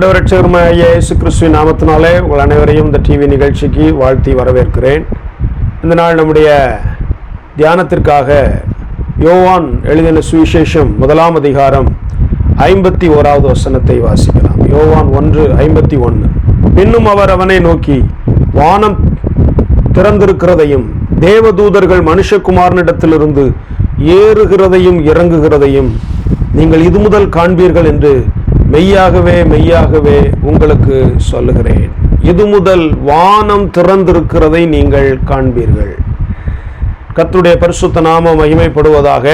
ஆண்டவர் ரட்சகருமாகிய இயேசு கிறிஸ்துவின் நாமத்தினாலே உங்கள் அனைவரையும் இந்த டிவி நிகழ்ச்சிக்கு வாழ்த்தி வரவேற்கிறேன். இந்த நாள் நம்முடைய தியானத்திற்காக யோவான் எழுதின சுவிசேஷம் முதலாம் அதிகாரம் ஐம்பத்தி ஓராவது வசனத்தை வாசிக்கலாம். யோவான் ஒன்று ஐம்பத்தி ஒன்று பின்னும் அவர் அவனை நோக்கி வானம் திறந்திருக்கிறதையும் தேவதூதர்கள் மனுஷகுமாரனிடத்திலிருந்து ஏறுகிறதையும் இறங்குகிறதையும் நீங்கள் இது முதல் காண்பீர்கள் என்று மெய்யாகவே மெய்யாகவே உங்களுக்கு சொல்லுகிறேன். இது முதல் வானம் திறந்திருக்கிறதை நீங்கள் காண்பீர்கள். கத்துடைய பரிசுத்த நாமம் மகிமைப்படுவதாக.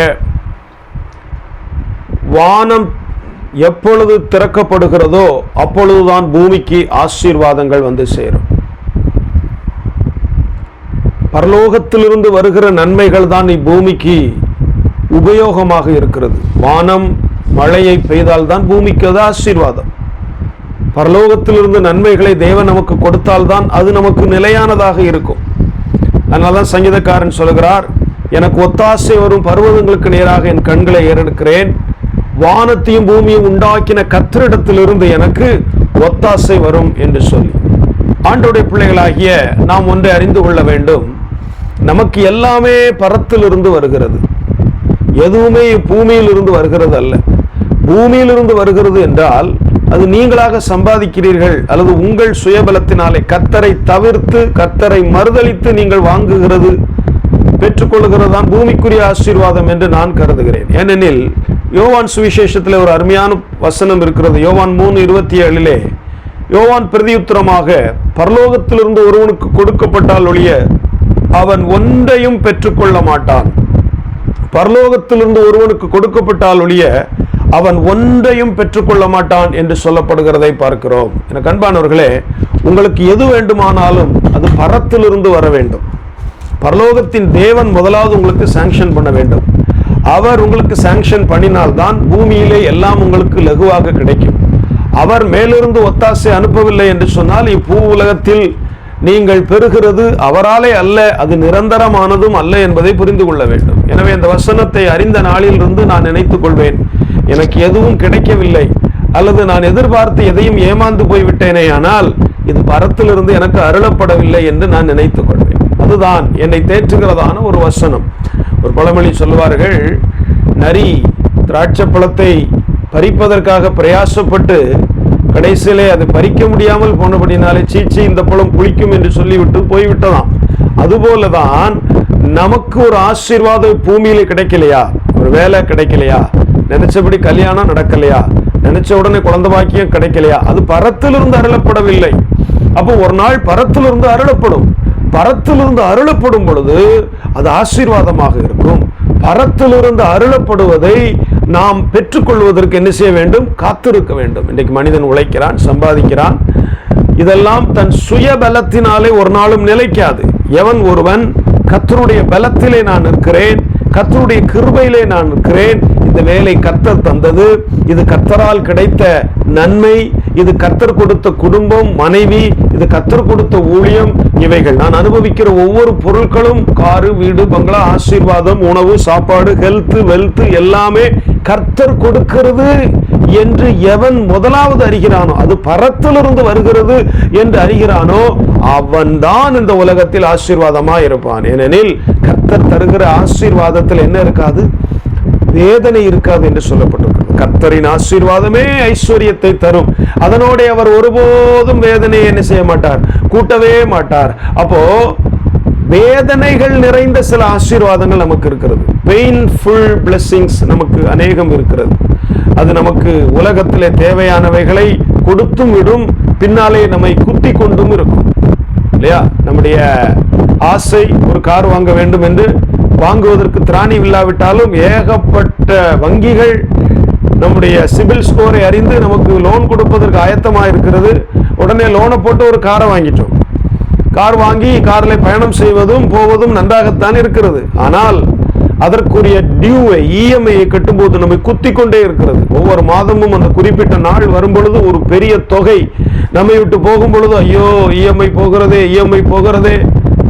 வானம் எப்பொழுது திறக்கப்படுகிறதோ அப்பொழுதுதான் பூமிக்கு ஆசீர்வாதங்கள் வந்து சேரும். பரலோகத்திலிருந்து வருகிற நன்மைகள் தான் இப்பூமிக்கு உபயோகமாக இருக்கிறது. வானம் மழையை பெய்தால்தான் பூமிக்கு அது ஆசீர்வாதம். பரலோகத்திலிருந்து நன்மைகளை தேவன் நமக்கு கொடுத்தால்தான் அது நமக்கு நிலையானதாக இருக்கும். அதனால தான் சங்கீதக்காரன் சொல்கிறார் எனக்கு ஒத்தாசை வரும் பருவதங்களுக்கு நேராக என் கண்களை ஏறெடுக்கிறேன். வானத்தையும் பூமியும் உண்டாக்கின கத்திரிடத்திலிருந்து எனக்கு ஒத்தாசை வரும் என்று சொல்லி. ஆண்டோடைய பிள்ளைகளாகிய நாம் ஒன்றை அறிந்து கொள்ள வேண்டும். நமக்கு எல்லாமே பரத்திலிருந்து வருகிறது. எதுவுமே பூமியிலிருந்து வருகிறது அல்ல பூமியிலிருந்து வருகிறது என்றால் அது நீங்களாக சம்பாதிக்கிறீர்கள் அல்லது உங்கள் சுயபலத்தினாலே கத்தரை தவிர்த்து கத்தரை மறுதளித்து நீங்கள் வாங்குகிறது பெற்றுக்கொள்கிறது தான் பூமிக்குரிய ஆசீர்வாதம் என்று நான் கருதுகிறேன். ஏனெனில் யோவான் சுவிசேஷத்தில் ஒரு அருமையான வசனம் இருக்கிறது. யோவான் மூணு இருபத்தி ஏழிலே யோவான் பிரதியுத்தரமாக பரலோகத்திலிருந்து ஒருவனுக்கு கொடுக்கப்பட்டால் ஒழிய அவன் ஒன்றையும் பெற்றுக்கொள்ள மாட்டான். பரலோகத்திலிருந்து ஒருவனுக்கு கொடுக்கப்பட்டால் ஒழிய அவன் ஒன்றையும் பெற்றுக்கொள்ள மாட்டான் என்று சொல்லப்படுகிறதை பார்க்கிறோம். எனக்கு அன்பானவர்களே உங்களுக்கு எது வேண்டுமானாலும் அது பரத்திலிருந்து வர வேண்டும். பரலோகத்தின் தேவன் முதலாவது உங்களுக்கு சாங்ஷன் பண்ண வேண்டும். அவர் உங்களுக்கு சாங்ஷன் பண்ணினால்தான் பூமியிலே எல்லாம் உங்களுக்கு லகுவாக கிடைக்கும். அவர் மேலிருந்து ஒத்தாசை அனுப்பவில்லை என்று சொன்னால் இப்பூ உலகத்தில் நீங்கள் பெறுகிறது அவராலே அல்ல அது நிரந்தரமானதும் அல்ல என்பதை புரிந்து கொள்ள வேண்டும். எனவே இந்த வசனத்தை அறிந்த நாளிலிருந்து நான் நினைத்துக் கொள்வேன். எனக்கு எதுவும் கிடைக்கவில்லை. அல்லது நான் எதிர்பார்த்து எதையும் ஏமாந்து போய்விட்டேனே ஆனால் இது பரத்திலிருந்து எனக்கு அருளப்படவில்லை என்று நான் நினைத்துக் கொள்வேன். அதுதான் என்னை தேற்றுகிறதான ஒரு வசனம். ஒரு பழமொழி சொல்லுவார்கள் நரி திராட்சை பழத்தை பறிப்பதற்காக பிரயாசப்பட்டு கடைசியிலே அது பறிக்க முடியாமல் போனபடினாலே சீச்சி இந்த பழம் குளிக்கும் என்று சொல்லிவிட்டு போய்விட்டதாம். அதுபோலதான் நமக்கு ஒரு ஆசீர்வாதம் பூமியில கிடைக்கலையா? ஒரு வேலை கிடைக்கலையா? நினைச்சபடி கல்யாணம் நடக்கலையா? நினைச்ச உடனே குழந்தை பாக்கியம் கிடைக்கலையா? அது பரத்திலிருந்து அருளப்படவில்லை. அப்போ ஒரு நாள் பரத்திலிருந்து அருளப்படும். பரத்திலிருந்து அருளப்படும் பொழுது அது ஆசீர்வாதமாக இருக்கும். பரத்திலிருந்து அருளப்படுவதை நாம் பெற்றுக்கொள்வதற்கு என்ன செய்ய வேண்டும்? காத்திருக்க வேண்டும். இன்றைக்கு மனிதன் உழைக்கிறான் சம்பாதிக்கிறான். இதெல்லாம் தன் சுய பலத்தினாலே ஒரு நாளும் நிலைக்காது. எவன் ஒருவன் கத்தருடைய பலத்திலே நான் இருக்கிறேன் கத்தருடைய கிருபையிலே நான் இருக்கிறேன் இந்த வேலை கர்த்தர் தந்தது. இது கர்த்தரால் கிடைத்த நன்மை. இது கர்த்தர் கொடுத்த குடும்பம் மனைவி இது கர்த்தர் கொடுத்த ஊழியம் இவைகள். நான் அனுபவிக்கிற ஒவ்வொரு பொருட்களும் காரு வீடு பங்களா ஆசீர்வாதம் உணவு சாப்பாடு ஹெல்த் வெல்த் எல்லாமே கர்த்தர் கொடுக்கிறது என்று எவன் முதலாவது அறிகிறானோ அது பரத்திலிருந்து வருகிறது என்று அறிகிறானோ அவன்தான் இந்த உலகத்தில் ஆசீர்வாதமா இருப்பான் ஏனெனில் கர்த்தர் தருகிற ஆசீர்வாதத்தில் என்ன இருக்காது? வேதனை இருக்காது என்று சொல்லப்பட்டிருக்கிறது. கர்த்தரின் ஆசீர்வாதமே ஐஸ்வர்யத்தை தரும். அதனோட அவர் ஒருபோதும் வேதனையை என்ன செய்ய மாட்டார்? கூட்டவே மாட்டார். அப்போ வேதனைகள் நிறைந்த சில ஆசீர்வாதங்கள் நமக்கு இருக்கிறது. பெயின்ஃபுல் பிளெஸ்ஸிங்ஸ் நமக்கு அநேகம் இருக்கிறது. அது நமக்கு உலகத்திலே தேவையானவைகளை கொடுத்தும் விடும் பின்னாலே நம்மை குத்தி கொண்டும் இருக்கும். இல்லையா? நம்முடைய ஆசை ஒரு கார் வாங்க வேண்டும் என்று வாங்குவதற்கு திராணி இல்லாவிட்டாலும் ஏகப்பட்ட வங்கிகள் நம்முடைய சிபில் ஸ்கோரை அறிந்து நமக்கு லோன் கொடுப்பதற்கு ஆயத்தமாக இருக்கிறது. உடனே லோனை போட்டு ஒரு காரை வாங்கிட்டோம். கார் வாங்கி காரில் பயணம் செய்வதும் போவதும் நன்றாகத்தான் இருக்கிறது. ஆனால் அதற்குரிய டியூவை இஎம்ஐயை கட்டும்போது நம்மை குத்தி கொண்டே இருக்கிறது. ஒவ்வொரு மாதமும் அந்த குறிப்பிட்ட நாள் வரும் பொழுது ஒரு பெரிய தொகை நம்மை விட்டு போகும் பொழுது ஐயோ இஎம்ஐ போகிறதே இஎம்ஐ போகிறதே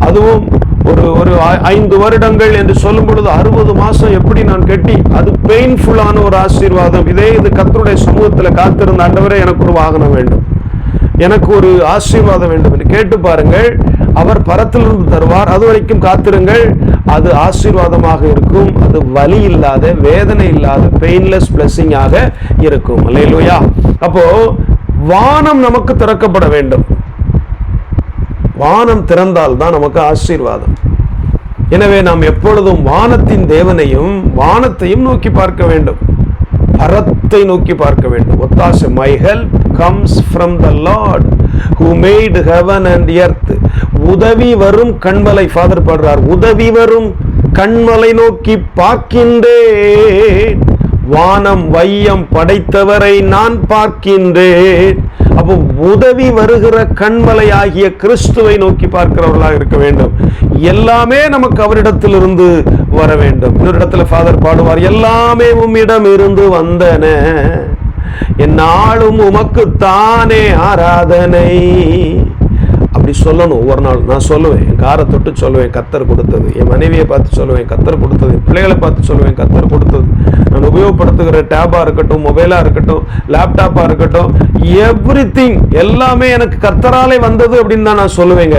அதுவும் ஒரு ஒரு ஐ- ஐந்து வருடங்கள் என்று சொல்லும் பொழுது அறுபது மாசம் எப்படி நான் கட்டி அது பெயின்ஃபுல்லான ஒரு ஆசீர்வாதம். இதே இது கத்தருடைய சமூகத்தில் காத்திருந்த ஆண்டவரே எனக்கு ஒரு வாகனம் வேண்டும். எனக்கு ஒரு ஆசீர்வாதம் வேண்டும் என்று கேட்டு பாருங்கள். அவர் பரத்திலிருந்து தருவார். அது வரைக்கும் காத்திருங்கள். அது ஆசீர்வாதமாக இருக்கும். அது வலி இல்லாத வேதனை இல்லாத பெயின்லெஸ் பிளஸ்ஸிங்காக இருக்கும். இல்லையா அப்போ வானம் நமக்கு திறக்கப்பட வேண்டும். வானம் திறந்தால் தான் நமக்கு ஆசீர்வாதம். எனவே நாம் எப்பொழுதும் வானத்தின் தேவனையும் வானத்தையும் நோக்கி பார்க்க வேண்டும். பரத்தை நோக்கி பார்க்க வேண்டும். ஒத்தாசு my help comes from the lord who made heaven and earth உதவி வரும் கண்மலை ஃபாதர் பாடுறார். உதவி வரும் கண்மலை நோக்கி பார்க்கின்றேன். வானம் வையம் படைத்தவரை நான் பார்க்கின்றேன். அப்போ உதவி வருகிற கண்மலை ஆகிய கிறிஸ்துவை நோக்கி பார்க்கிறவர்களாக இருக்க வேண்டும். எல்லாமே நமக்கு அவரிடத்திலிருந்து வர வேண்டும். இன்னொரு இடத்துல ஃபாதர் பாடுவார் எல்லாமே உம்மிடம் இருந்து வந்தன. என் நாளும் உமக்குத்தானே ஆராதனை. அப்படி சொல்லணும் ஒவ்வொரு நாள். நான் சொல்லுவேன் என் காரை தொட்டு சொல்லுவேன் கத்தர் கொடுத்தது. என் மனைவியை பார்த்து சொல்லுவேன் கத்தர் கொடுத்தது. பிள்ளைகளை பார்த்து சொல்லுவேன் கத்தர் கொடுத்தது. நான் உபயோகப்படுத்துகிற டேபாக இருக்கட்டும் மொபைலாக இருக்கட்டும் லேப்டாப்பாக இருக்கட்டும் எவ்ரி எல்லாமே எனக்கு கத்தராலே வந்தது அப்படின்னு தான் நான் சொல்லுவேங்க.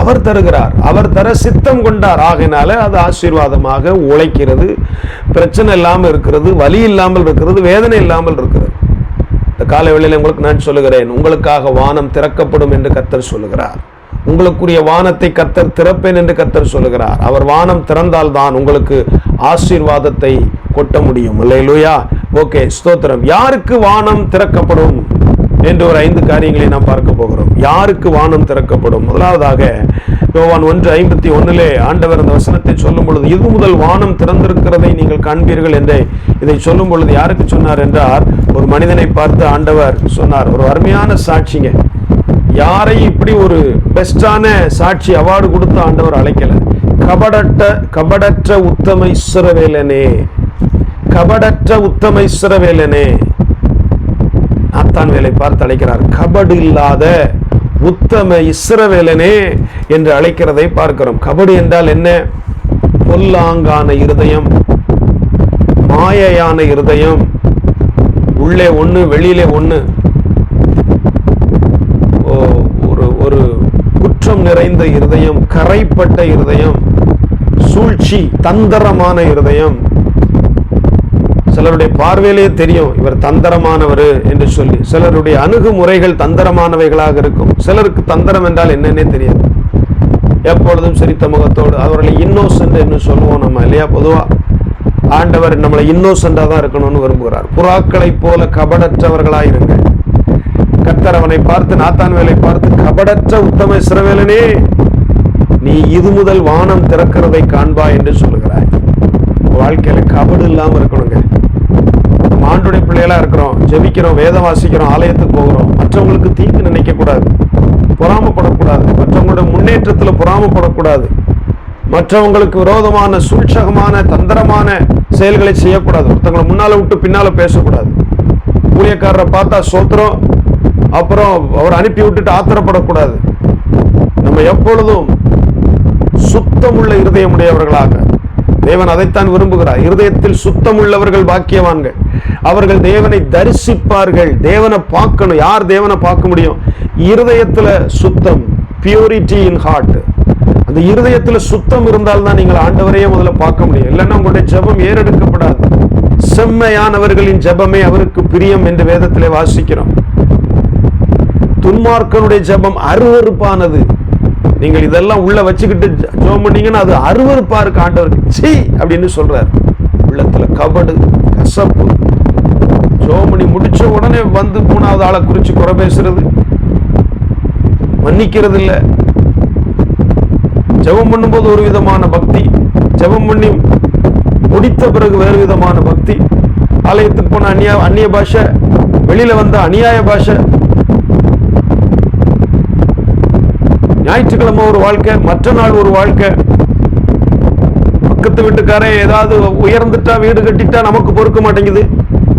அவர் தருகிறார். அவர் தர சித்தம் கொண்டார். ஆகினால அது ஆசீர்வாதமாக உழைக்கிறது. பிரச்சனை இல்லாமல் இருக்கிறது வலி இல்லாமல் இருக்கிறது வேதனை இல்லாமல் இருக்கிறது. இந்த காலை வேளையில் உங்களுக்கு நான் சொல்லுகிறேன் உங்களுக்காக வானம் திறக்கப்படும் என்று கத்தர் சொல்லுகிறார். உங்களுக்குரிய வானத்தை கத்தர் திறப்பேன் என்று கத்தர் சொல்லுகிறார். அவர் வானம் திறந்தால் தான் உங்களுக்கு ஆசீர்வாதத்தை கொட்ட முடியும். இல்லை லூயா ஓகே ஸ்தோத்திரம். யாருக்கு வானம் திறக்கப்படும்? என்று ஒரு ஐந்து காரியங்களை நாம் பார்க்க போகிறோம். யாருக்கு வானம் திறக்கப்படும்? முதலாவதாக யோவான் ஒன்று ஐம்பத்தி ஒன்னிலே ஆண்டவர் அந்த வசனத்தை சொல்லும் பொழுது இது முதல் வானம் திறந்திருக்கிறதை நீங்கள் காண்பீர்கள் என்று இதை சொல்லும் பொழுது யாருக்கு சொன்னார் என்றார்? ஒரு மனிதனை பார்த்து ஆண்டவர் சொன்னார். ஒரு அருமையான சாட்சிங்க. யாரையும் இப்படி ஒரு பெஸ்டான சாட்சி அவார்டு கொடுத்து ஆண்டவர் அழைக்கல? கபடற்ற கபடற்ற உத்தம இஸ்ரவேலனே கபடற்ற உத்தம இஸ்ரவேலனே நாத்தான் வேலை பார்த்து அழைக்கிறார். கபடு இல்லாத உத்தம இஸ்ரவேலனே என்று அழைக்கிறதை பார்க்கிறோம். கபடு என்றால் என்ன? பொல்லாங்கான இருதயம் மாயையான இருதயம் உள்ளே ஒண்ணு வெளியிலே ஒண்ணு. ஒரு ஒரு குற்றம் நிறைந்த இருதயம் கரைப்பட்ட இருதயம் சூழ்ச்சி தந்திரமான இருதயம் சிலருடைய பார்வையிலே தெரியும் இவர் தந்திரமானவர் என்று சொல்லி. சிலருடைய அணுகுமுறைகள் தந்திரமானவைகளாக இருக்கும். சிலருக்கு தந்திரம் என்றால் என்னன்னே தெரியாது. எப்பொழுதும் சிரித்த முகத்தோடு அவர்களை இன்னோசன்ட் என்று சொல்லுவோம் நம்ம இல்லையா? பொதுவா ஆண்டவர் நம்மளை இன்னோசண்டாக தான் இருக்கணும்னு விரும்புகிறார். புறாக்களைப் போல கபடற்றவர்களாக இருங்க கர்த்தர் அவனை பார்த்து நாத்தான் வேலை பார்த்து கபடற்ற உத்தம சிறவேலனே நீ இது முதல் வானம் திறக்கிறதை காண்பா என்று சொல்லுகிறாய். வாழ்க்கையில கபடு இல்லாமல் இருக்கணுங்க. ஆண்டுடைய பிள்ளைகளாக இருக்கிறோம் ஜெபிக்கிறோம் வேதம் வாசிக்கிறோம் ஆலயத்துக்கு போகிறோம். மற்றவங்களுக்கு தீங்கு நினைக்கக்கூடாது. பொறாமப்படக்கூடாது. மற்றவங்களோட முன்னேற்றத்தில் பொறாமப்படக்கூடாது. மற்றவங்களுக்கு விரோதமான சூழ்ச்சகமான தந்திரமான செயல்களை செய்யக்கூடாது. ஒருத்தங்களை முன்னால் விட்டு பின்னால் பேசக்கூடாது. ஊழியக்காரரை பார்த்தா சோத்திரம் அப்புறம் அவர் அனுப்பி விட்டுட்டு ஆத்திரப்படக்கூடாது. நம்ம எப்பொழுதும் சுத்தமுள்ள இருதயமுடையவர்களாக தேவன் அதைத்தான் விரும்புகிறார். இருதயத்தில் சுத்தம் உள்ளவர்கள் பாக்கியவான்கள். அவர்கள் தேவனை தரிசிப்பார்கள். தேவனை பார்க்கணும். யார் தேவனை பார்க்க முடியும்? இருதயத்துல சுத்தம் பியூரிட்டி இன் ஹார்ட் அந்த இருதயத்துல சுத்தம் இருந்தால்தான் நீங்கள் ஆண்டவரையே முதல்ல பார்க்க முடியும். இல்லைன்னா உங்களுடைய ஜபம் ஏறெடுக்கப்படாது. செம்மையானவர்களின் ஜபமே அவருக்கு பிரியம் என்று வேதத்திலே வாசிக்கிறோம். துன்மார்க்கனுடைய ஜபம் அருவறுப்பானது நீங்கள் இதெல்லாம் உள்ள வச்சுக்கிட்டு ஜோம் பண்ணீங்கன்னா அது அருவருப்பா இருக்கு ஆண்டவருக்கு சி அப்படின்னு சொல்றாரு. உள்ளத்துல கபடு கசப்பு. ஜெபம் பண்ணி முடிச்ச உடனே வந்து மூணாவது ஆளை குறிச்சு குறை பேசுறது. மன்னிக்கிறது இல்ல ஜெபம் பண்ணும்போது ஒரு விதமான பக்தி. ஜெபம் பண்ணி முடித்த பிறகு வேறு விதமான பக்தி. ஆலயத்துக்கு போன அந்நிய அந்நிய பாஷை வெளியில வந்த அநியாய பாஷை. ஞாயிற்றுக்கிழமை ஒரு வாழ்க்கை மற்ற நாள் ஒரு வாழ்க்கை. பக்கத்து வீட்டுக்காரன் ஏதாவது உயர்ந்துட்டா வீடு கட்டிட்டா நமக்கு பொறுக்க மாட்டேங்குது.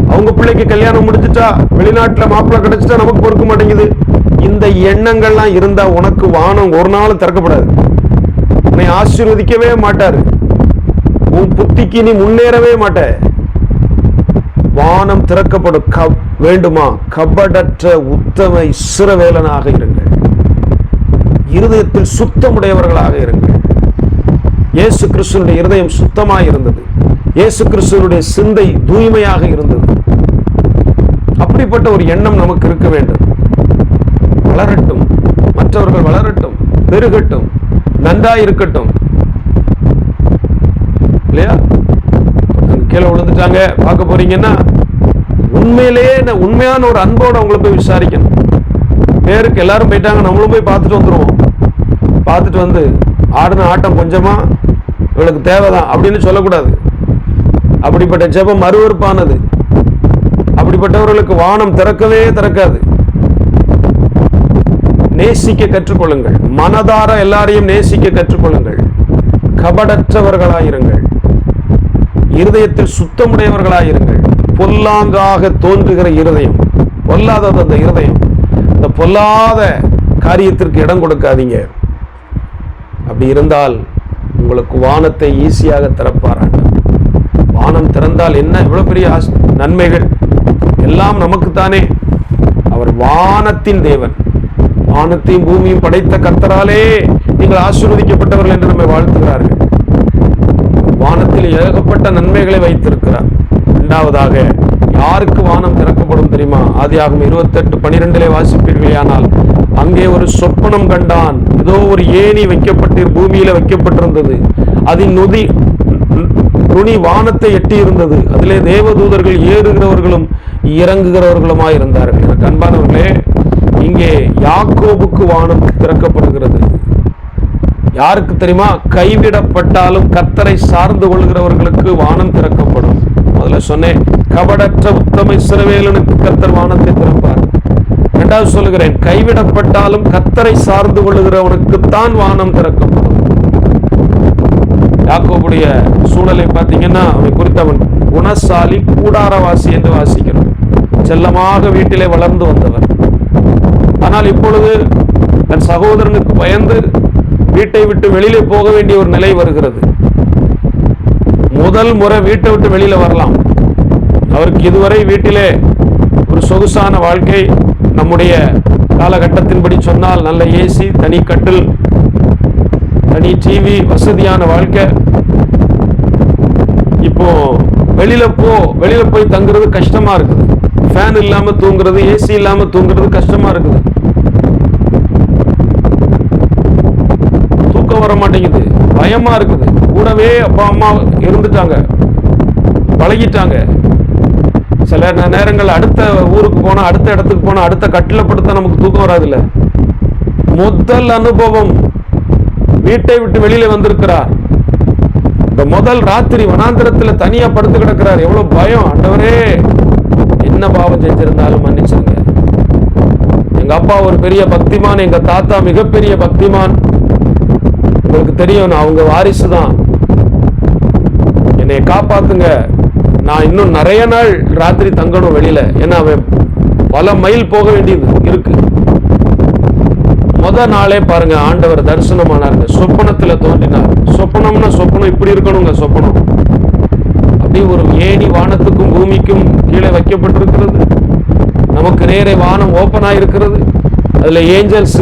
அவங்க பிள்ளைக்கு கல்யாணம் முடிஞ்சுட்டா வெளிநாட்டுல மாப்பிள்ளை கிடைச்சிட்டா நமக்கு பொறுக்க மாட்டேங்குது. இந்த எண்ணங்கள்லாம் இருந்தா உனக்கு வானம் ஒரு நாளும் திறக்கப்படாது. உன்னை ஆசீர்வதிக்கவே மாட்டாரு. உன் புத்திக்கு நீ முன்னேறவே மாட்ட. வானம் திறக்கப்படும் கப் வேண்டுமா? கபடற்ற உத்தம இசுரவேலனாக இருங்கள். இருதயத்தில் சுத்தமுடையவர்களாக இருங்கள். இயேசு கிறிஸ்துனுடைய இருதயம் சுத்தமாக இருந்தது. இயேசு கிறிஸ்துவனுடைய சிந்தை தூய்மையாக இருந்தது. அப்படிப்பட்ட ஒரு எண்ணம் நமக்கு இருக்க வேண்டும். வளரட்டும். மற்றவர்கள் வளரட்டும். பெருகட்டும். நன்றாயிருக்கட்டும் இல்லையா? கீழே விழுந்துட்டாங்க. பார்க்க போறீங்கன்னா உண்மையிலேயே நான் உண்மையான ஒரு அன்போட அவங்களை போய் விசாரிக்கணும். பேருக்கு எல்லாரும் போயிட்டாங்க நம்மளும் போய் பார்த்துட்டு வந்துடுவோம் பார்த்துட்டு வந்து ஆடின ஆட்டம் கொஞ்சமா இவளுக்கு தேவைதான் அப்படின்னு சொல்லக்கூடாது. அப்படிப்பட்ட ஜெபம் அருவருப்பானது. அப்படிப்பட்டவர்களுக்கு வானம் திறக்கவே திறக்காது. நேசிக்க கற்றுக்கொள்ளுங்கள். மனதார எல்லாரையும் நேசிக்க கற்றுக்கொள்ளுங்கள். கபடற்றவர்களாயிருங்கள். இருதயத்தில் சுத்தமுடையவர்களாயிருங்கள். பொல்லாங்காக தோன்றுகிற இருதயம் பொல்லாதது அந்த இருதயம். இந்த பொல்லாத காரியத்திற்கு இடம் கொடுக்காதீங்க. அப்படி இருந்தால் உங்களுக்கு வானத்தை ஈஸியாக திறப்பார் வானம் திறந்தால் என்ன? இவ்வளவு பெரிய ஆஸ்- நன்மைகள். எல்லாம் நமக்குத்தானே. அவர் வானத்தின் தேவன். வானத்தையும் பூமியும் படைத்த கத்தராலே நீங்கள் ஆசீர்வதிக்கப்பட்டவர்கள் என்று நம்மை வாழ்த்துகிறார்கள். வானத்தில் ஏகப்பட்ட நன்மைகளை வைத்திருக்கிறார். இரண்டாவதாக யாருக்கு வானம் திறக்கப்படும் தெரியுமா? ஆதியாகும் இருபத்தெட்டு பனிரெண்டிலே வாசிப்பீர்களேயானால் அங்கே ஒரு சொப்பனம் கண்டான். ஏதோ ஒரு ஏணி வைக்கப்பட்டு பூமியில வைக்கப்பட்டிருந்தது. அதன் நொதி நுனி வானத்தை எட்டி இருந்தது அதிலே தேவதூதர்கள் ஏறுகிறவர்களும் இறங்குகிறவர்களுமாய் இருந்தார்கள். எனக்கு அன்பானவர்களே இங்கே யாக்கோபுக்கு வானம் திறக்கப்படுகிறது. யாருக்கு தெரியுமா? கைவிடப்பட்டாலும் கத்தரை சார்ந்து கொள்கிறவர்களுக்கு வானம் திறக்கப்படும். முதல்ல சொன்னேன் கபடற்ற உத்தம இஸ்ரவேலனுக்கு கத்தர் வானத்தை திறப்பார். இரண்டாவது சொல்லுகிறேன் கைவிடப்பட்டாலும் கத்தரை சார்ந்து கொள்ளுகிறவனுக்குத்தான் வானம் திறக்கும். யாக்கோபுடைய சூழலை பார்த்தீங்கன்னா அவன் குறித்தவன் குணசாலி கூடாரவாசி என்று வாசிக்கிறோம். செல்லமாக வீட்டிலே வளர்ந்து வந்தவர். ஆனால் இப்பொழுது தன் சகோதரனுக்கு பயந்து வீட்டை விட்டு வெளியிலே போக வேண்டிய ஒரு நிலை வருகிறது. முதல் முறை வீட்டை விட்டு வெளியில வரலாம். அவருக்கு இதுவரை வீட்டிலே ஒரு சொகுசான வாழ்க்கை நம்முடைய காலகட்டத்தின்படி சொன்னால் நல்ல ஏசி தனி கட்டில் தனி டிவி வசதியான வாழ்க்கை. இப்போ வெளியில போ வெளியில போய் தங்குறது கஷ்டமா இருக்குது. ஃபேன் இல்லாம தூங்குறது ஏசி இல்லாம தூங்குறது கஷ்டமா இருக்குது. தூக்கம் வர மாட்டேங்குது பயமா இருக்குது. கூடவே அப்பா அம்மா இருந்துட்டாங்க. பழகிட்டாங்க. சில நேரங்கள் அடுத்த ஊருக்கு போனால் அடுத்த இடத்துக்கு போனால் அடுத்த கட்டில் படுத்தா நமக்கு தூக்கம் வராதுல்ல. முதல் அனுபவம் வீட்டை விட்டு வெளியில வந்திருக்கிறார். இந்த முதல் ராத்திரி வனாந்திரத்தில் தனியா படுத்து கிடக்கிறார். எவ்வளவு பயம் ஆண்டவரே. என்ன பாவம் செஞ்சிருந்தாலும் மன்னிச்சிருங்க. எங்க அப்பா ஒரு பெரிய பக்திமான் எங்க தாத்தா மிகப்பெரிய பக்திமான். உங்களுக்கு தெரியும் நான் அவங்க வாரிசு தான் என்னை காப்பாத்துங்க. நான் இன்னும் நிறைய நாள் ராத்திரி தங்கணும் வெளியில. ஏன்னா அவன் பல மைல் போக வேண்டியது இருக்கு. முத நாளே பாருங்க ஆண்டவர் தரிசனமானாருங்க. சொப்பனத்துல தோன்றினார். சொப்பனம்னா சொப்பனம் இப்படி இருக்கணுங்க சொப்பனம். அப்படி ஒரு ஏணி வானத்துக்கும் பூமிக்கும் கீழே வைக்கப்பட்டிருக்கிறது. நமக்கு நேரே வானம் ஓபன் ஆயிருக்கிறது. அதுல ஏஞ்சல்ஸ்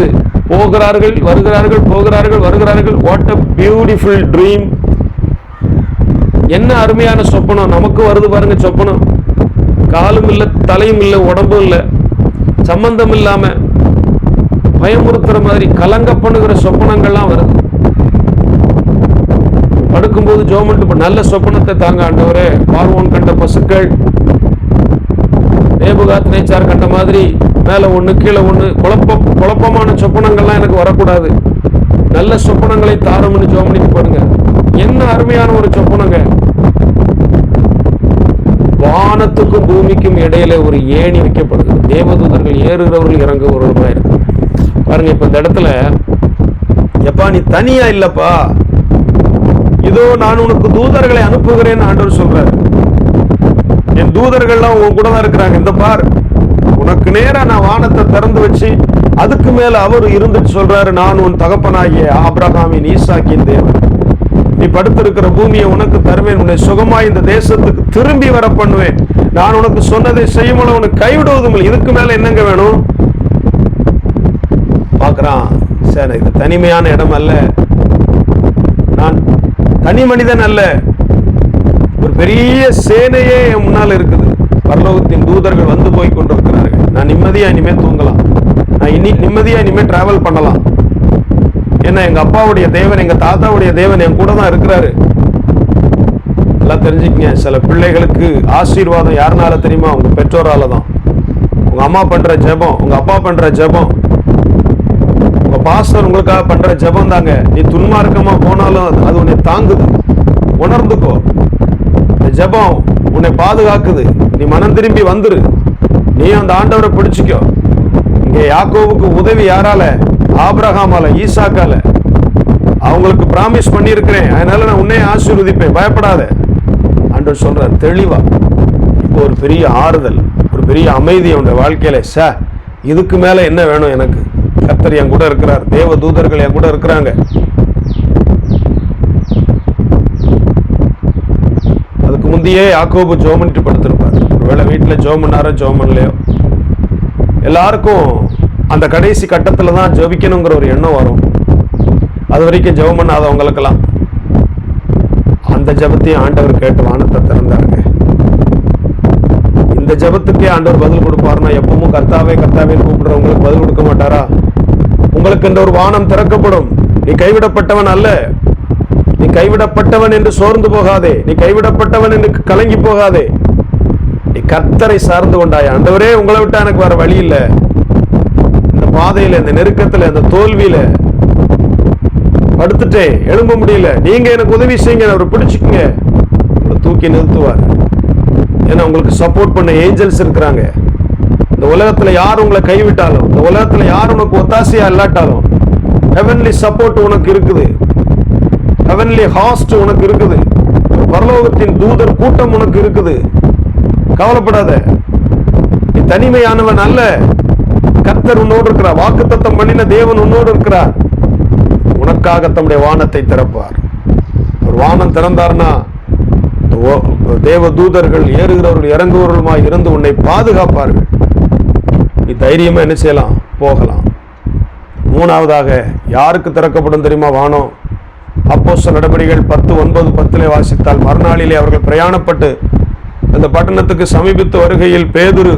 போகிறார்கள் வருகிறார்கள் போகிறார்கள் வருகிறார்கள். வாட் அ பியூட்டிஃபுல் ட்ரீம் என்ன அருமையான சொப்பனம்? நமக்கு வருது பாருங்க சொப்பனம். காலும் இல்லை தலையும் இல்லை உடம்பும் இல்லை. சம்பந்தம் இல்லாம பயமுறுத்துற மாதிரி கலங்க பண்ணுகிற சொப்பனங்கள்லாம் வருது. படுக்கும்போது ஜோமண்ட் நல்ல சொப்பனத்தை தாங்க ஆண்டவரே. பார்வோன் கண்ட பசுக்கள் நேபுகாத் நேச்சார் கண்ட மாதிரி மேல ஒண்ணு கீழே ஒண்ணு குழப்ப குழப்பமான சொப்பனங்கள்லாம் எனக்கு வரக்கூடாது. நல்ல சொப்பனங்களை தாரம்னு ஜோமனிக்கு பாருங்க. என்ன அருமையான ஒரு சொப்பனங்க. வானத்துக்கும் பூமிக்கும் இடையில ஒரு ஏணி வைக்கப்படுது. தேவதூதர்கள் ஏறுகிறவர்கள் இறங்குகிறவர்களுமா இருக்கு. பாருங்க இப்ப இந்த இடத்துல எப்பா நீ தனியா இல்லப்பா. இதோ நான் உனக்கு தூதர்களை அனுப்புகிறேன்னு ஆண்டவர் சொல்றாரு. என் தூதர்கள்லாம் உன் கூட தான் இருக்கிறாங்க. இந்த பார் உனக்கு நேரா நான் வானத்தை திறந்து வச்சு அதுக்கு மேல அவர் இருந்துட்டு சொல்றாரு நான் உன் தகப்பனாகிய ஆப்ரஹாமின் ஈசாக்கின் தேவன். நீ படுத்திருக்கிற பூமியை உனக்கு தருவேன். உன்னை சுகமாய் இந்த தேசத்துக்கு திரும்பி வர பண்ணுவேன். நான் உனக்கு சொன்னதை செய்யும்போது உனக்கு கைவிடுவதும் இல்லை. இதுக்கு மேல என்னங்க வேணும்? பார்க்குறான் சரி இது தனிமையான இடம் அல்ல. நான் தனி மனிதன் அல்ல. ஒரு பெரிய சேனையே என் முன்னால் இருக்குது. பரலோகத்தின் தூதர்கள் வந்து போய் கொண்டிருக்கிறார்கள். நான் நிம்மதியா இனிமே தூங்கலாம். நான் இனி நிம்மதியாக இனிமேல் டிராவல் பண்ணலாம். ஏன்னா எங்கள் அப்பாவுடைய தேவன் எங்கள் தாத்தாவுடைய தேவன் என் கூட தான் இருக்கிறாரு. நல்லா தெரிஞ்சுக்கங்க சில பிள்ளைகளுக்கு ஆசீர்வாதம் யாருனால தெரியுமா? உங்கள் பெற்றோரால தான் உங்கள் அம்மா பண்ணுற ஜெபம் உங்கள் அப்பா பண்ணுற ஜெபம். உங்கள் பாஸ்டர் உங்களுக்காக பண்ணுற ஜெபம் தாங்க. நீ துன்மார்க்கமாக போனாலும் அது- அது உன்னை தாங்குது. உணர்ந்துக்கோ. இந்த ஜெபம் உன்னை பாதுகாக்குது. நீ மனம் திரும்பி வந்துரு. நீ அந்த ஆண்டவரை பிடிச்சிக்கோ. யாக்கோவுக்கு உதவி யாரால? ஆப்ரஹாமால ஈசாக்கால. அவங்களுக்கு ப்ராமிஸ் பண்ணியிருக்கிறேன். அதனால நான் உன்னே ஆசீர்வதிப்பேன். பயப்படாத. அன்று சொல்றார் தெளிவா. இப்போ ஒரு பெரிய ஆறுதல் ஒரு பெரிய அமைதி அவனுடைய வாழ்க்கையில. ச இதுக்கு மேல என்ன வேணும் எனக்கு? கத்தர் என் கூட இருக்கிறார். தேவ தூதர்கள் என் கூட இருக்கிறாங்க. அதுக்கு முந்தையே யாக்கோபு ஜோமன்ட்டு படுத்திருப்பார். ஒருவேளை வீட்டில் ஜோமன்னாரோ ஜோமன்லையோ. எல்லாருக்கும் அந்த கடைசி கட்டத்தில் தான் ஜபிக்கணுங்கிற ஒரு எண்ணம் வரும். அது வரைக்கும் ஜெபம் பண்ணாதவங்களுக்கெல்லாம் அந்த ஜெபத்தையும் ஆண்டவர் கேட்டு வானத்தை திறந்தாருங்க. இந்த ஜபத்துக்கே ஆண்டவர் பதில் கொடுப்பாருன்னா எப்பவும் கர்த்தாவே கர்த்தாவே கூப்பிடுறவங்களுக்கு பதில் கொடுக்க மாட்டாரா? உங்களுக்கு இந்த ஒரு வானம் திறக்கப்படும். நீ கைவிடப்பட்டவன் அல்ல. நீ கைவிடப்பட்டவன் என்று சோர்ந்து போகாதே. நீ கைவிடப்பட்டவன் என்று கலங்கி போகாதே. நீ கர்த்தரை சார்ந்து கொண்டாய்? ஆண்டவரே உங்களை விட்டா எனக்கு வேற வழி இல்லை. இந்த பாதையில இந்த நெருக்கத்துல இந்த தோல்வியில படுத்துட்டேன். எழும்ப முடியல. நீங்க எனக்கு உதவி செய்யுங்க. அவரை பிடிச்சிக்கங்க. உங்களை தூக்கி நிறுத்துவார். ஏன்னா உங்களுக்கு சப்போர்ட் பண்ண ஏஞ்சல்ஸ் இருக்கிறாங்க. இந்த உலகத்துல யார் உங்களை கைவிட்டாலும் இந்த உலகத்துல யார் உனக்கு ஒத்தாசையா இல்லாட்டாலும் ஹெவன்லி சப்போர்ட் உனக்கு இருக்குது. ஹெவன்லி ஹாஸ்ட் உனக்கு இருக்குது. பரலோகத்தின் தூதர் கூட்டம் உனக்கு இருக்குது. கவலைப்படாத. நீ தனிமையானவன் அல்ல. கர்த்தர் உன்னோடு இருக்கிறார். வாக்குத்தத்தம் பண்ணின தேவன் உன்னோடு இருக்கிறார். உனக்காக தம்முடைய வானத்தை திறப்பார். ஒரு வானம் திறந்தார்னா தேவ தூதர்கள் ஏறுகிறவர்கள் இறங்குவர்களுமாய் இருந்து உன்னை பாதுகாப்பார்கள். நீ தைரியமா என்ன செய்யலாம்? போகலாம். மூணாவதாக யாருக்கு திறக்கப்படும் தெரியுமா வானம்? அப்போஸ்தல நடவடிக்கைகள் பத்து ஒன்பது பத்திலே வாசித்தால் மறுநாளிலே அவர்கள் பிரயாணப்பட்டு அந்த பட்டணத்துக்கு சமீபித்து வருகையில் பேதுரு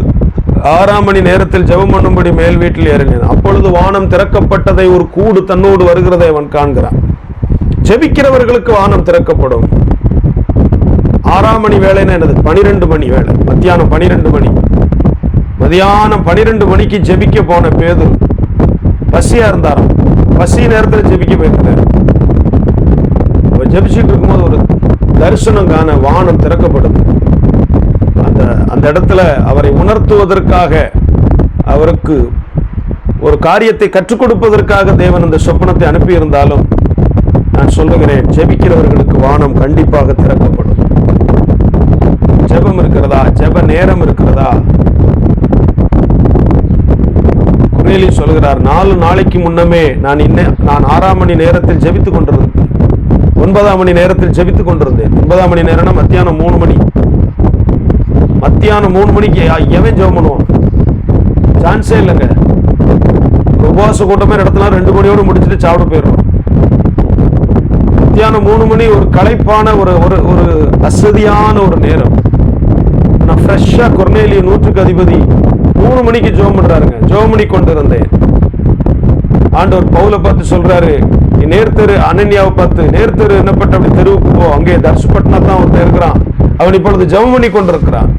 ஆறாம் மணி நேரத்தில் ஜெபம் பண்ணும்படி மேல் வீட்டில் ஏறினான் அப்பொழுது வானம் திறக்கப்பட்டதை ஒரு கூடு தன்னோடு வருகிறதை அவன் காண்கிறான். ஜெபிக்கிறவர்களுக்கு வானம் திறக்கப்படும். ஆறாம் மணி வேலைன்னா என்னது? பனிரெண்டு மணி வேலை மத்தியானம் பனிரெண்டு மணி. மதியானம் பனிரெண்டு மணிக்கு ஜெபிக்க போன பேது பசியா இருந்தாராம். பசி நேரத்தில் ஜெபிக்க போயிருக்கிறார் ஜெபிச்சுட்டு இருக்கும்போது ஒரு தரிசனம் காண வானம் திறக்கப்படுது. அந்த இடத்துல அவரை உணர்த்துவதற்காக அவருக்கு ஒரு காரியத்தை கற்றுக் கொடுப்பதற்காக தேவன் இந்த சொப்பனத்தை அனுப்பியிருந்தாலும் நான் சொல்லுகிறேன் ஜெபிக்கிறவர்களுக்கு வானம் கண்டிப்பாக திறக்கப்படும். ஜெபம் இருக்கிறதா? ஜெப நேரம் இருக்கிறதா? குரேலி சொல்கிறார் நாலு நாளைக்கு முன்னமே நான் இன்ன நான் ஆறாம் மணி நேரத்தில் ஜெபித்துக் கொண்டிருந்தேன். ஒன்பதாம் மணி நேரத்தில் ஜெபித்துக் கொண்டிருந்தேன். ஒன்பதாம் மணி நேரம்னா மத்தியானம் மூணு மணி. மத்தியானம் மூணு மணிக்கு எவன் ஜெபம் பண்ணுவான். சான்ஸே இல்லைங்க. உபவாச கூட்டமே நடத்தினா ரெண்டு மணியோடு முடிச்சுட்டு சாப்பிட போயிடுறோம் மத்தியானம் மூணு மணி ஒரு களைப்பான ஒரு ஒரு ஒரு அசதியான ஒரு நேரம். நான் ஃப்ரெஷ்ஷாக கொர்னேலிய நூற்றுக்கு அதிபதி மூணு மணிக்கு ஜோம் பண்றாருங்க. ஜோம் பண்ணி கொண்டு இருந்தேன் ஆண்டவர் பவுலை பார்த்து சொல்றாரு நீ அனன்யாவை பார்த்து நேர்த்தரு என்னப்பட்ட அப்படி தெருவுக்கு போ. அங்கே தர்சுப்பட்டினா தான் ஒருத்தன் இருக்கிறான். அவன் இப்பொழுது ஜெபம் பண்ணி கொண்டிருக்கிறான்.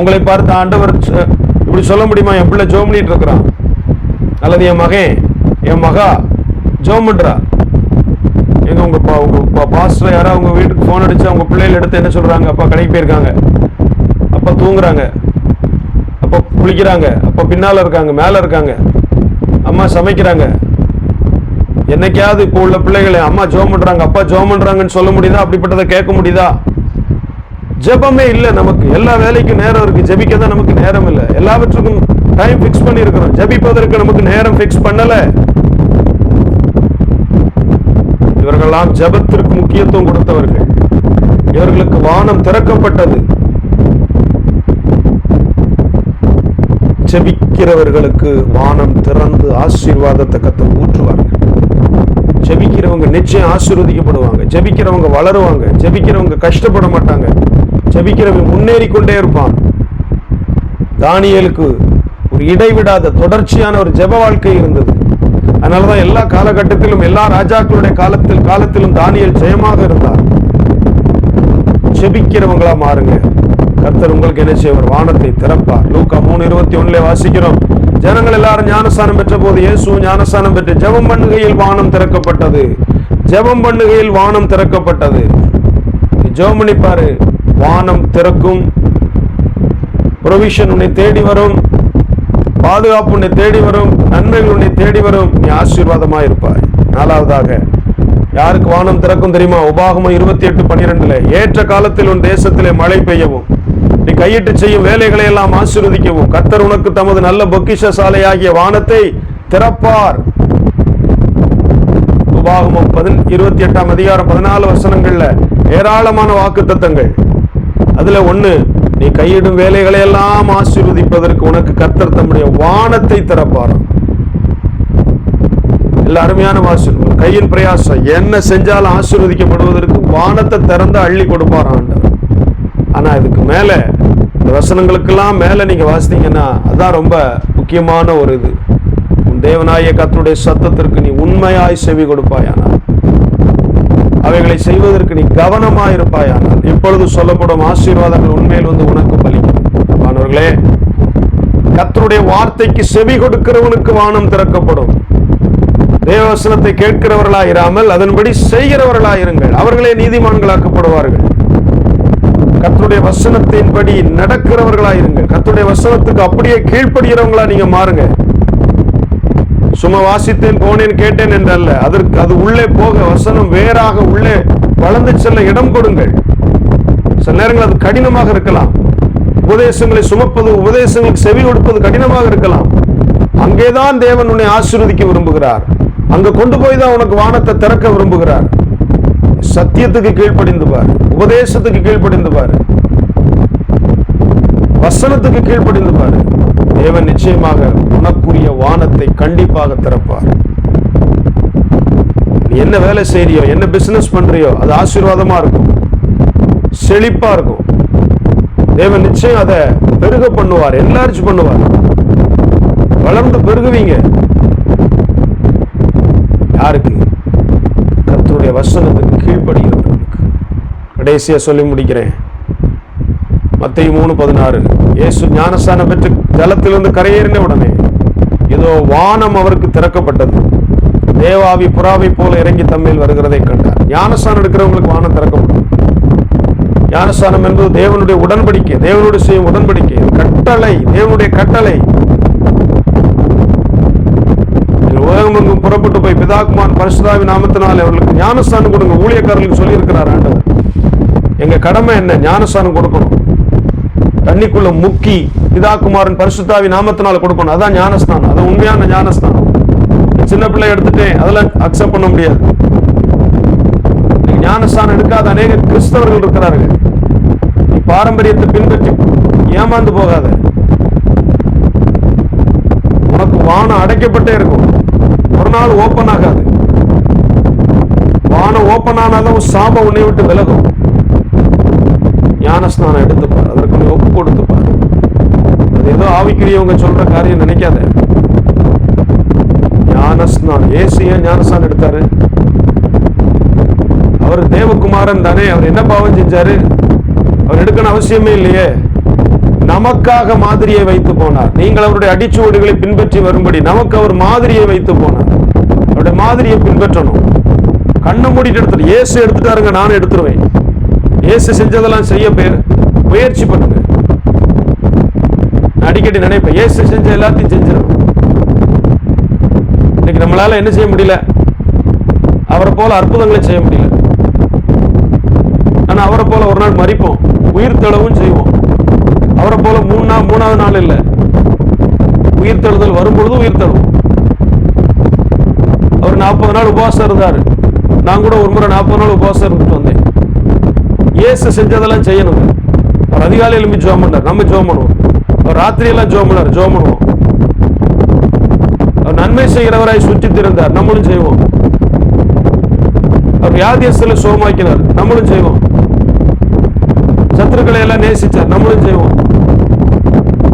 உங்களை பார்த்து ஆண்டவர் இப்படி சொல்ல முடியுமா? என் பிள்ளை ஜோம் பண்ணிட்டு இருக்கிறான். அல்லது என் மகன் என் மகா ஜோம் பண்ணுறா எங்க உங்க பா- உங்க பா- பாஸ்டர் யாராவது உங்க வீட்டுக்கு ஃபோன் அடிச்சு அவங்க பிள்ளைகள் எடுத்து என்ன சொல்றாங்க? அப்பா கடைக்கு போயிருக்காங்க. அப்பா தூங்குறாங்க. அப்பா குளிக்கிறாங்க. அப்பா பின்னால இருக்காங்க மேல இருக்காங்க. அம்மா சமைக்கிறாங்க. என்னைக்காவது இப்போ உள்ள பிள்ளைகளை அம்மா ஜோம் பண்றாங்க அப்பா ஜோம் பண்றாங்கன்னு சொல்ல முடியுதா? அப்படிப்பட்டதை கேட்க முடியுதா? ஜெபமே இல்லை நமக்கு. எல்லா வேலைக்கும் நேரம் இருக்கு. ஜெபிக்க தான் நமக்கு நேரம் இல்லை எல்லாவற்றுக்கும் டைம் ஃபிக்ஸ் பண்ணி இருக்கிறோம் ஜபிப்பதற்கு நமக்கு நேரம் ஃபிக்ஸ் பண்ணல. இவர்களெல்லாம் ஜபத்திற்கு முக்கியத்துவம் கொடுத்தவர்கள். இவர்களுக்கு வானம் திறக்கப்பட்டது. ஜெபிக்கிறவர்களுக்கு வானம் திறந்து ஆசீர்வாதத்தை கத்த ஊற்றுவார்கள் ஜெபிக்கிறவங்க நிச்சயம் ஆசீர்வதிக்கப்படுவாங்க. ஜெபிக்கிறவங்க வளருவாங்க. ஜெபிக்கிறவங்க கஷ்டப்பட மாட்டாங்க. ஜபிக்கிறவன் முன்னேறி கொண்டே இருப்பான். தானியலுக்கு ஒரு இடைவிடாத தொடர்ச்சியான ஒரு ஜெப வாழ்க்கை இருந்தது. அதனாலதான் எல்லா காலகட்டத்திலும் எல்லா ராஜாக்களுடைய காலத்தில் காலத்திலும் தானியல் ஜெயமாக இருந்தார். ஜெபிக்கிறவங்களா மாறுங்க. கர்த்தர் உங்களுக்கு என்ன செய்வார்? வானத்தை திறப்பார். லூக்கா மூணு இருபத்தி ஒன்னுல வாசிக்கிறோம். ஜனங்கள் எல்லாரும் ஞானஸ்தானம் பெற்ற போது இயேசு ஞானஸ்தானம் பெற்று ஜெபம் பண்ணுகையில் வானம் திறக்கப்பட்டது. ஜெபம் பண்ணுகையில் வானம் திறக்கப்பட்டது. ஜெபம் பண்ணிப்பாரு. வானம் திறக்கும். ப்ரொவிஷன் உன்னை தேடி வரும். பாதுகாப்பு உன்னை தேடி வரும். நன்மைகள் உன்னை தேடி வரும். நீ ஆசீர்வாதமாக இருப்பாய். நாலாவதாக யாருக்கு வானம் திறக்கும் தெரியுமா? உபாகமும் இருபத்தி எட்டு பன்னிரெண்டுல ஏற்ற காலத்தில் உன் தேசத்திலே மழை பெய்யவும் நீ கையிட்டு செய்யும் வேலைகளை எல்லாம் ஆசீர்வதிக்கவும் கத்தர் உனக்கு தமது நல்ல பொக்கிஷ சாலையாகிய வானத்தை திறப்பார். உபாகமும் பதின் இருபத்தி எட்டாம் அதிகாரம் பதினாலு வசனங்கள்ல ஏராளமான வாக்கு தத்தங்கள் அதுல ஒண்ணு நீ கையிடும் வேலைகளை எல்லாம் ஆசீர்வதிப்பதற்கு உனக்கு கத்தர் தம்முடைய வானத்தை திறப்பாராம் எல்லா அருமையான வாசல். கையின் பிரயாசம். என்ன செஞ்சாலும் ஆசீர்வதிக்கப்படுவதற்கு வானத்தை திறந்து அள்ளி கொடுப்பார் ஆண்டவர்? ஆனா இதுக்கு மேல இந்த வசனங்களுக்கெல்லாம் மேல நீங்க வாசித்தீங்கன்னா அதான் ரொம்ப முக்கியமான ஒரு இது. உன் தேவனாய சத்தத்திற்கு நீ உண்மையாய் செவி கொடுப்பாயானா அவைகளை செய்வதற்கு நீ கவனமாய் இருப்பாயானால் இப்பொழுது சொல்லப்படும் ஆசீர்வாதங்கள் உண்மையில் வந்து உனக்கு பலிக்கும். மாணவர்களே கத்தருடைய வார்த்தைக்கு செவி கொடுக்கிறவனுக்கு வானம் திறக்கப்படும். தேவசனத்தை கேட்கிறவர்களா இராமல் அதன்படி செய்கிறவர்களா இருங்கள் அவர்களே நீதிமான்களாக்கப்படுவார்கள். கர்த்தருடைய வசனத்தின்படி நடக்கிறவர்களா இருங்கள் கத்துடைய வசனத்துக்கு அப்படியே கீழ்ப்படுகிறவங்களா நீங்க மாறுங்க. சும்மா வாசித்தேன் போனேன் கேட்டேன் என்றல்ல. அதற்கு அது உள்ளே போக வசனம் வேறாக உள்ளே வளர்ந்து செல்ல இடம் கொடுங்கள். சில நேரங்கள் அது கடினமாக இருக்கலாம். உபதேசங்களை சுமப்பது உபதேசங்களுக்கு செவி கொடுப்பது கடினமாக இருக்கலாம். அங்கேதான் தேவன் உன்னை ஆசீர்வதிக்க விரும்புகிறார். அங்க கொண்டு போய் தான் உனக்கு வானத்தை திறக்க விரும்புகிறார். சத்தியத்துக்கு கீழ்ப்படிந்து பார் உபதேசத்துக்கு கீழ்ப்படிந்து பார் வசனத்துக்கு கீழ்ப்படிந்து பாரு தேவன் நிச்சயமாக உனக்குரிய வானத்தை கண்டிப்பாக திறப்பார். நீ என்ன வேலை செய்றியோ என்ன பிசினஸ் பண்றியோ அது ஆசீர்வாதமா இருக்கும். செழிப்பா இருக்கும். தேவன் நிச்சயம் அதை பெருக பண்ணுவார் என்லார்ஜ் பண்ணுவார். வளர்ந்து பெருகுவீங்க. யாருக்கு? கத்தருடைய வசனத்துக்கு கீழ்ப்படுகிறவர்களுக்கு. கடைசியா சொல்லி முடிக்கிறேன். மத்திய மூணு பதினாறு. இயேசு ஞானஸ்தானம் பெற்று ஜலத்திலிருந்து கரையேறின உடனே ஏதோ வானம் அவருக்கு திறக்கப்பட்டது. தேவாவி புறாவை போல இறங்கி தம்மில் வருகிறதை கண்டார். ஞானஸ்தானம் எடுக்கிறவங்களுக்கு வானம் திறக்கப்படும். ஞானஸ்தானம் என்பது தேவனுடைய உடன்படிக்கை தேவனுடைய செய்யும் உடன்படிக்கை. கட்டளை தேவனுடைய கட்டளை. உலகமெங்கும் புறப்பட்டு போய் பிதாகுமான் பரிசுதாவி நாமத்தினால் அவர்களுக்கு ஞானஸ்தானம் கொடுங்க. ஊழியக்காரர்களுக்கு சொல்லியிருக்கிறார் ஆண்டவர். எங்க கடமை என்ன? ஞானஸ்தானம் கொடுக்கணும். தண்ணிக்குள்ள முக்கி பிதாகுமாரன் பரிசுத்தாவி நாமத்தினால கொடுக்கணும். அதான் ஞானஸ்தானம். அது உண்மையான ஞானஸ்தானம். சின்ன பிள்ளை எடுத்துட்டேன் அதெல்லாம் அக்செப்ட் பண்ண முடியாது. ஞானஸ்தானம் எடுக்காத அநேக கிறிஸ்தவர்கள் இருக்கிறார்கள். நீ பாரம்பரியத்தை பின்பற்றி ஏமாந்து போகாத. உனக்கு வானம் அடைக்கப்பட்டே இருக்கும். ஒரு நாள் ஓப்பன் ஆகாது. வானம் ஓப்பன் ஆனாலும் சாபம் உன்னை விட்டு விலகும். ஞானஸ்நானம் எடுத்துப்பார். அதற்கு நீ ஒப்பு கொடுத்துப்பார். அது ஏதோ ஆவிக்குரியவங்க சொல்ற காரியம் நினைக்காத. ஞானஸ்நானம். ஏசு ஏன் ஞானஸ்நானம் எடுத்தாரு? அவர் தேவகுமாரன் தானே. அவர் என்ன பாவம் செஞ்சாரு? அவர் எடுக்கணும் அவசியமே இல்லையே. நமக்காக மாதிரியை வைத்து போனார். நீங்கள் அவருடைய அடிச்சுவடுகளை பின்பற்றி வரும்படி நமக்கு அவர் மாதிரியை வைத்து போனார். அவருடைய மாதிரியை பின்பற்றணும். கண்ணை மூடிட்டு எடுத்துட்டு ஏசு எடுத்துட்டாருங்க நானும் எடுத்துருவேன். இயேசு செஞ்சதெல்லாம் செய்ய பேர் முயற்சி பண்ணுங்க. அடிக்கடி நினைப்பேன் இயேசு செஞ்ச எல்லாத்தையும் செஞ்சிடும் இன்னைக்கு நம்மளால என்ன செய்ய முடியல? அவரை போல அற்புதங்களை செய்ய முடியல. ஆனா அவரை போல ஒரு நாள் மறிப்போம் உயிர் தளவும் செய்வோம். அவரை போல மூணு நாள் மூணாவது நாள் இல்லை. உயிர்த்தெழுதல் வரும்பொழுது உயிர்த்தெழுவோம் அவர் நாற்பது நாள் உபவாசம் இருந்தார். நான் கூட ஒரு முறை நாற்பது நாள் உபவாசம் இருந்துட்டு வந்தேன். இயேசு செஞ்சதெல்லாம் செய்யணும். அவர் அதிகாலை எழுப்பி ஜோம் பண்ணார். நம்ம ஜோம் பண்ணுவோம். அவர் ராத்திரி எல்லாம் ஜோம் பண்ணார். ஜோம் பண்ணுவோம். அவர் நன்மை செய்கிறவராய் சுற்றி திறந்தார் நம்மளும் செய்வோம். அவர் வியாதியஸ்தில சோமாக்கினார் நம்மளும் செய்வோம். சத்துருக்களை எல்லாம் நேசிச்சார். நம்மளும் செய்வோம்.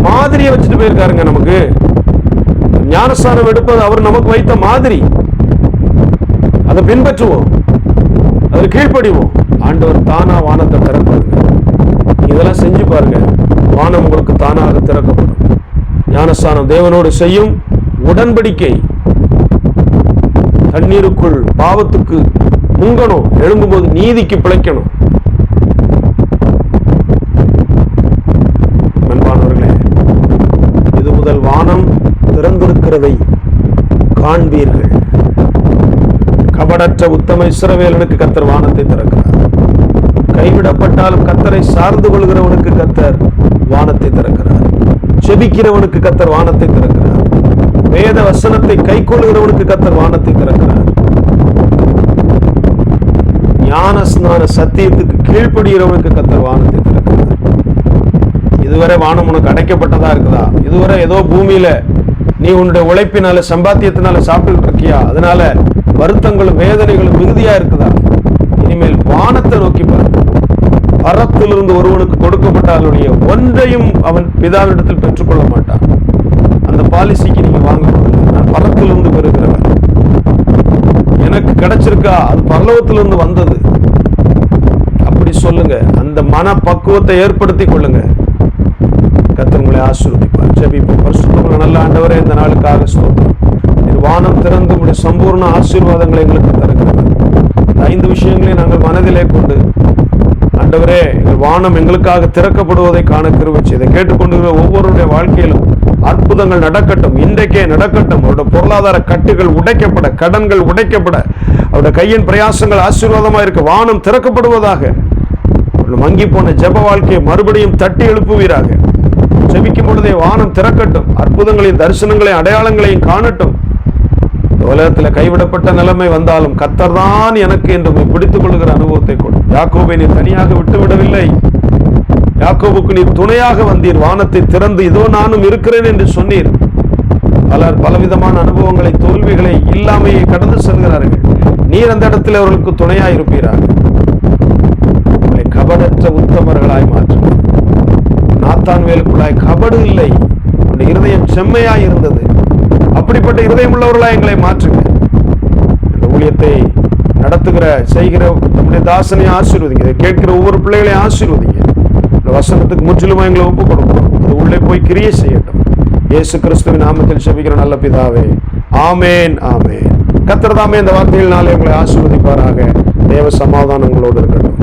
மாதிரியை வச்சுட்டு போயிருக்காருங்க நமக்கு. ஞானஸ்தானம் எடுப்பது அவர் நமக்கு வைத்த மாதிரி. அதை பின்பற்றுவோம். அதில் கீழ்ப்படிவோம். ஆண்டவர் தானா வானத்தை திறப்பாருங்க. இதெல்லாம் செஞ்சு பாருங்க. வானம் உங்களுக்கு தானாக திறக்கப்படும். ஞானஸ்தானம் தேவனோடு செய்யும் உடன்படிக்கை. தண்ணீருக்குள் பாவத்துக்கு முங்கணும். எழும்பும்போது நீதிக்கு பிழைக்கணும். அன்பானவர்களே இது முதல் வானம் திறந்திருக்கிறதை காண்பீர்கள். கபடற்ற உத்தம இஸ்ரவேலனுக்கு கத்தர் வானத்தை திறக்கிறார். கைவிடப்பட்டாலும் கத்தரை சார்ந்து கொள்கிறவனுக்கு கத்தர் வானத்தை திறக்கிறார். செபிக்கிறவனுக்கு கத்தர் வானத்தை திறக்கிறார். வேத வசனத்தை கை கொள்கிறவனுக்கு கத்தர் வானத்தை திறக்கிறார். ஞான ஸ்நான சத்தியத்துக்கு கீழ்ப்படுகிறவனுக்கு கத்தர் வானத்தை திறக்கிறார். இதுவரை வானம் உனக்கு அடைக்கப்பட்டதா இருக்குதா? இதுவரை ஏதோ பூமியில நீ உன்னுடைய உழைப்பினால சம்பாத்தியத்தினால சாப்பிட்டு இருக்கியா? அதனால வருத்தங்களும் வேதனைகளும் மிகுதியா இருக்குதா? இனிமேல் வானத்தை நோக்கி பாரு. பரத்திலிருந்து ஒருவனுக்கு கொடுக்கப்பட்டாலுடைய ஒன்றையும் அவன் பிதாவிடத்தில் பெற்றுக்கொள்ள மாட்டான். அந்த பாலிசிக்கு நீங்க வாங்க நான் பரத்திலிருந்து பெறுகிறவன். எனக்கு கிடைச்சிருக்கா? அது பரலோகத்திலிருந்து வந்தது. அப்படி சொல்லுங்க. அந்த மன பக்குவத்தை ஏற்படுத்தி கொள்ளுங்க கத்தவங்களை ஆசிர்வதிப்பார். ஜபிப்போம். ஜெபிப்போம் நல்ல ஆண்டவரே இந்த நாளுக்காக ஸ்தோத்திரம். வானம் திறந்து உங்களுடைய சம்பூர்ண ஆசீர்வாதங்களை எங்களுக்கு தருகிறவர். இந்த ஐந்து விஷயங்களை நாங்கள் மனதிலே கொண்டு ஆண்டவரே எங்கள் வானம் எங்களுக்காக திறக்கப்படுவதை காண கிருவச்சு இதை கேட்டுக்கொண்டிருக்கிற ஒவ்வொருடைய வாழ்க்கையிலும் அற்புதங்கள் நடக்கட்டும் இன்றைக்கே நடக்கட்டும். அவருடைய பொருளாதார கட்டுகள் உடைக்கப்பட கடன்கள் உடைக்கப்பட அவருடைய கையின் பிரயாசங்கள் ஆசீர்வாதமாக இருக்க வானம் திறக்கப்படுவதாக. மங்கி போன ஜெப வாழ்க்கையை மறுபடியும் தட்டி எழுப்புவீராக. செபிக்கும் பொழுதே வானம் திறக்கட்டும் அற்புதங்களையும் தரிசனங்களையும் அடையாளங்களையும் காணட்டும். உலகத்தில் கைவிடப்பட்ட நிலைமை வந்தாலும் கத்தர் தான் எனக்கு என்று பிடித்துக் கொள்கிற அனுபவத்தை கொடு. யாக்கோபை நீ தனியாக விட்டு விடவில்லை. யாக்கோபுக்கு நீ துணையாக வந்தீர். வானத்தை திறந்து இதோ நானும் இருக்கிறேன் என்று சொன்னீர். பலர் பலவிதமான அனுபவங்களை தோல்விகளை இல்லாமையை கடந்து செல்கிறார்கள். நீர் அந்த இடத்தில் அவர்களுக்கு துணையாக இருப்பீராக உங்களை கபடற்ற உத்தமர்களாய் மாற்றும் நாத்தான் வேலுக்குள்ளாய் கபடு இல்லை. உன்னுடைய இருதயம் செம்மையாய் இருந்தது. அப்படிப்பட்ட இருதயம் உள்ளவர்களாய் எங்களை மாற்றுங்க. இந்த ஊழியத்தை நடத்துகிற செய்கிற நம்முடைய தாசனை ஆசீர்வதிங்க. இதை கேட்கிற ஒவ்வொரு பிள்ளைகளையும் ஆசீர்வதிங்க. இந்த வசனத்துக்கு முற்றிலுமா எங்களை ஒப்பு கொடுக்கிறோம் அது உள்ளே போய் கிரியை செய்யட்டும். இயேசு கிறிஸ்துவின் நாமத்தில் செபிக்கிற நல்ல பிதாவே. ஆமேன் ஆமேன். கத்திரதாமே இந்த வார்த்தையில் நாளை உங்களை ஆசீர்வதிப்பாராக. தேவ சமாதானங்களோடு இருக்கட்டும்.